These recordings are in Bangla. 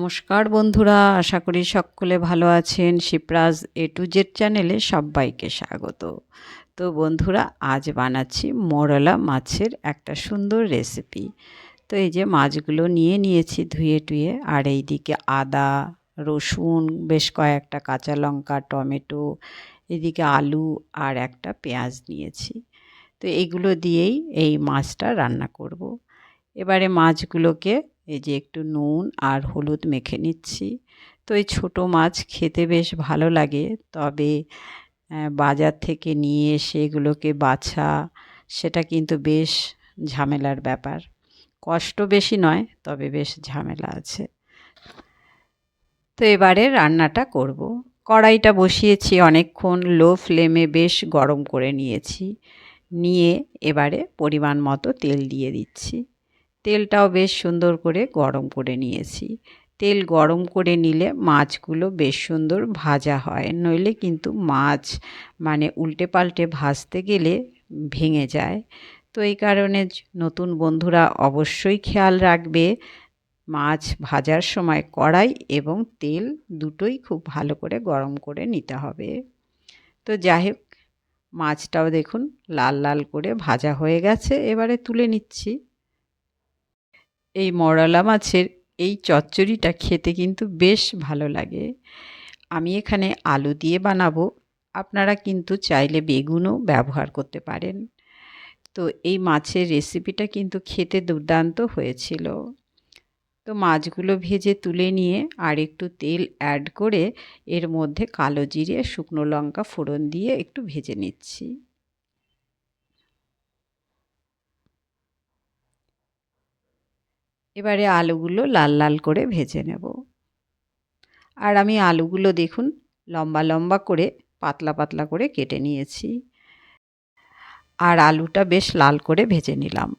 নমস্কার বন্ধুরা, আশা করি সকলে ভালো আছেন। শিপ্রাজ এ টু জেড চ্যানেলে সবাইকে স্বাগত। তো বন্ধুরা, আজ বানাচ্ছি মোরলা মাছের একটা সুন্দর রেসিপি। তো এই যে মাছগুলো নিয়ে নিয়েছি ধুয়ে টুয়ে, আর এই দিকে আদা, রসুন, বেশ কয়েকটা কাঁচা লঙ্কা, টমেটো, এদিকে আলু আর একটা পেঁয়াজ নিয়েছি। তো এগুলো দিয়েই এই মাছটা রান্না করব। এবারে মাছগুলোকে এই যে একটু নুন আর হলুদ মেখে নিচ্ছি। তো এই ছোটো মাছ খেতে বেশ ভালো লাগে। তবে বাজার থেকে নিয়ে এসে এগুলোকে বাছা, সেটা কিন্তু বেশ ঝামেলার ব্যাপার। কষ্ট বেশি নয়, তবে বেশ ঝামেলা আছে। তো এবারে রান্নাটা করব। কড়াইটা বসিয়েছি অনেকক্ষণ, লো ফ্লেমে বেশ গরম করে নিয়েছি। নিয়ে এবারে পরিমাণ মতো তেল দিয়ে দিচ্ছি। তেলটাও বেশ সুন্দর করে গরম করে নিয়েছি। তেল গরম করে নিলে মাছগুলো বেশ সুন্দর ভাজা হয়, নইলে কিন্তু মাছ মানে উল্টে পাল্টে ভাজতে গেলে ভেঙে যায়। তো এই কারণে নতুন বন্ধুরা অবশ্যই খেয়াল রাখবে, মাছ ভাজার সময় কড়াই এবং তেল দুটোই খুব ভালো করে গরম করে নিতে হবে। তো যাই হোক, মাছটাও দেখুন লাল লাল করে ভাজা হয়ে গেছে, এবারে তুলে নিচ্ছি। এই মরলা মাছের এই চচ্চড়িটা খেতে কিন্তু বেশ ভালো লাগে। আমি এখানে আলু দিয়ে বানাবো। আপনারা কিন্তু চাইলে বেগুনও ব্যবহার করতে পারেন। তো এই মাছের রেসিপিটা কিন্তু খেতে দুর্দান্ত হয়েছিল। তো মাছগুলো ভেজে তুলে নিয়ে আর একটু তেল অ্যাড করে এর মধ্যে কালো জিরে, শুকনো লঙ্কা ফোড়ন দিয়ে একটু ভেজে নিচ্ছি। এবারে আলুগুলো লাল লাল করে ভেজে নেব। আর আমি আলুগুলো দেখুন, লম্বা লম্বা করে, পাতলা পাতলা করে কেটে নিয়েছি। আর আলুটা বেশ লাল করে ভেজে নিলাম।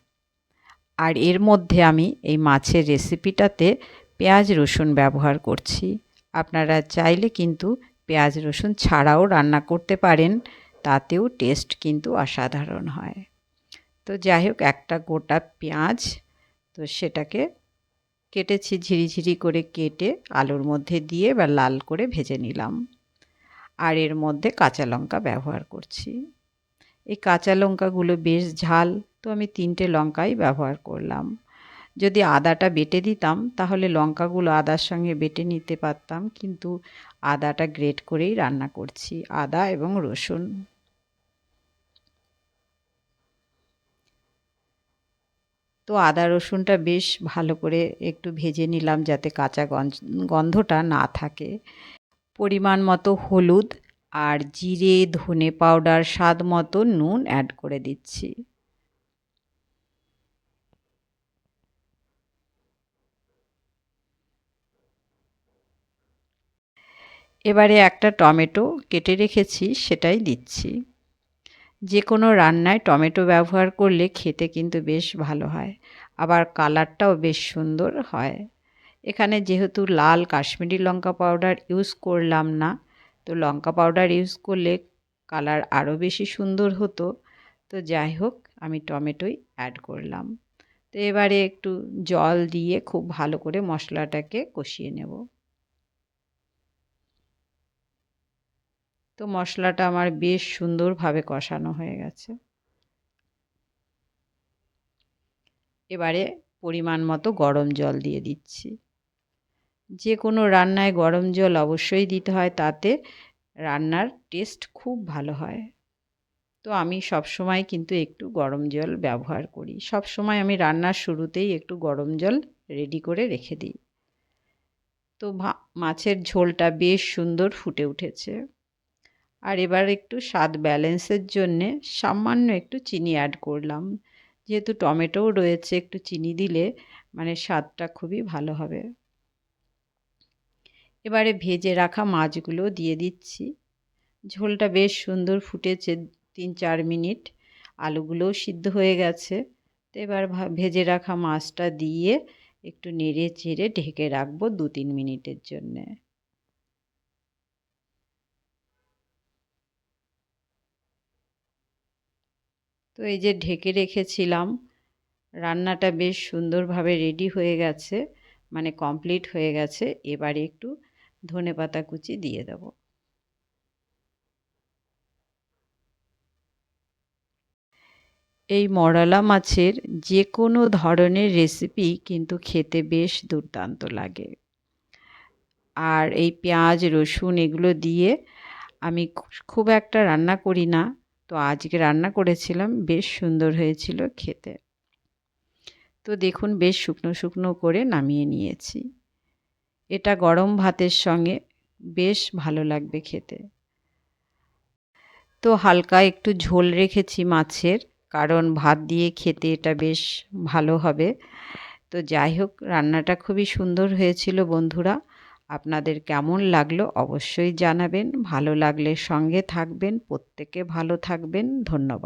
আর এর মধ্যে আমি এই মাছের রেসিপিটাতে পেঁয়াজ রসুন ব্যবহার করছি। আপনারা চাইলে কিন্তু পেঁয়াজ রসুন ছাড়াও রান্না করতে পারেন, তাতেও টেস্ট কিন্তু অসাধারণ হয়। তো যাই হোক, একটা গোটা পেঁয়াজ তো সেটাকে কেটেছি ঝিরিঝিরি করে কেটে আলুর মধ্যে দিয়ে বা লাল করে ভেজে নিলাম। আর এর মধ্যে কাঁচা লঙ্কা ব্যবহার করছি। এই কাঁচা লঙ্কাগুলো বেশ ঝাল, তো আমি তিনটে লঙ্কাই ব্যবহার করলাম। যদি আদাটা বেটে দিতাম, তাহলে লঙ্কাগুলো আদার সঙ্গে বেটে নিতে পারতাম, কিন্তু আদাটা গ্রেট করেই রান্না করছি, আদা এবং রসুন। তো আদা রসুনটা বেশ ভালো করে একটু ভেজে নিলাম যাতে কাঁচা গন্ধটা না থাকে। পরিমাণ মতো হলুদ আর জিরে, ধনে পাউডার, স্বাদ মতো নুন অ্যাড করে দিচ্ছি। এবারে একটা টমেটো কেটে রেখেছি, সেটাই দিচ্ছি। যে কোনো রান্নায় টমেটো ব্যবহার করলে খেতে কিন্তু বেশ ভালো হয়, আবার কালারটাও বেশ সুন্দর হয়। এখানে যেহেতু লাল কাশ্মীরি লঙ্কা পাউডার ইউজ করলাম না, তো লঙ্কা পাউডার ইউজ করলে কালার আরও বেশি সুন্দর হতো। তো যাই হোক, আমি টমেটোই অ্যাড করলাম। তো এবারে একটু জল দিয়ে খুব ভালো করে মশলাটাকে কষিয়ে নেব। তো মশলাটা আমার বেশ সুন্দরভাবে কষানো হয়ে গেছে। এবারে পরিমাণ মতো গরম জল দিয়ে দিচ্ছি। যে কোনো রান্নায় গরম জল অবশ্যই দিতে হয়, তাতে রান্নার টেস্ট খুব ভালো হয়। তো আমি সব সময় কিন্তু একটু গরম জল ব্যবহার করি। সব সময় আমি রান্নার শুরুতেই একটু গরম জল রেডি করে রেখে দিই। তো মাছের ঝোলটা বেশ সুন্দর ফুটে উঠেছে। আর এবার একটু স্বাদ ব্যালেন্সের জন্যে সামান্য একটু চিনি অ্যাড করলাম। যেহেতু টমেটোও রয়েছে, একটু চিনি দিলে মানে স্বাদটা খুবই ভালো হবে। এবারে ভেজে রাখা মাছগুলো দিয়ে দিচ্ছি। ঝোলটা বেশ সুন্দর ফুটেছে তিন চার মিনিট। আলুগুলোও সিদ্ধ হয়ে গেছে। তো এবার ভেজে রাখা মাছটা দিয়ে একটু নেড়ে চেড়ে ঢেকে রাখব দু তিন মিনিটের জন্যে। তো এই যে ঢেকে রেখেছিলাম, রান্নাটা বেশ সুন্দরভাবে রেডি হয়ে গেছে মানে কমপ্লিট হয়ে গেছে, এবারে একটু ধনে পাতা কুচি দিয়ে দেবো। এই মরালা মাছের যে কোনো ধরনের রেসিপি কিন্তু খেতে বেশ দুর্দান্ত লাগে। আর এই পেঁয়াজ, রসুন এগুলো দিয়ে আমি খুব একটা রান্না করি না তো আজকে রান্না করেছিলাম, বেশ সুন্দর হয়েছিল খেতে। তো দেখুন, বেশ শুকনো শুকনো করে নামিয়ে নিয়েছি। এটা গরম ভাতের সঙ্গে বেশ ভালো লাগবে খেতে। তো হালকা একটু ঝোল রেখেছি মাছের, কারণ ভাত দিয়ে খেতে এটা বেশ ভালো হবে। তো যাই হোক, রান্নাটা খুবই সুন্দর হয়েছিল বন্ধুরা। আপনাদের কেমন লাগল অবশ্যই জানাবেন ভালো লাগলে সঙ্গে থাকবেন প্রত্যেকে ভালো থাকবেন ধন্যবাদ।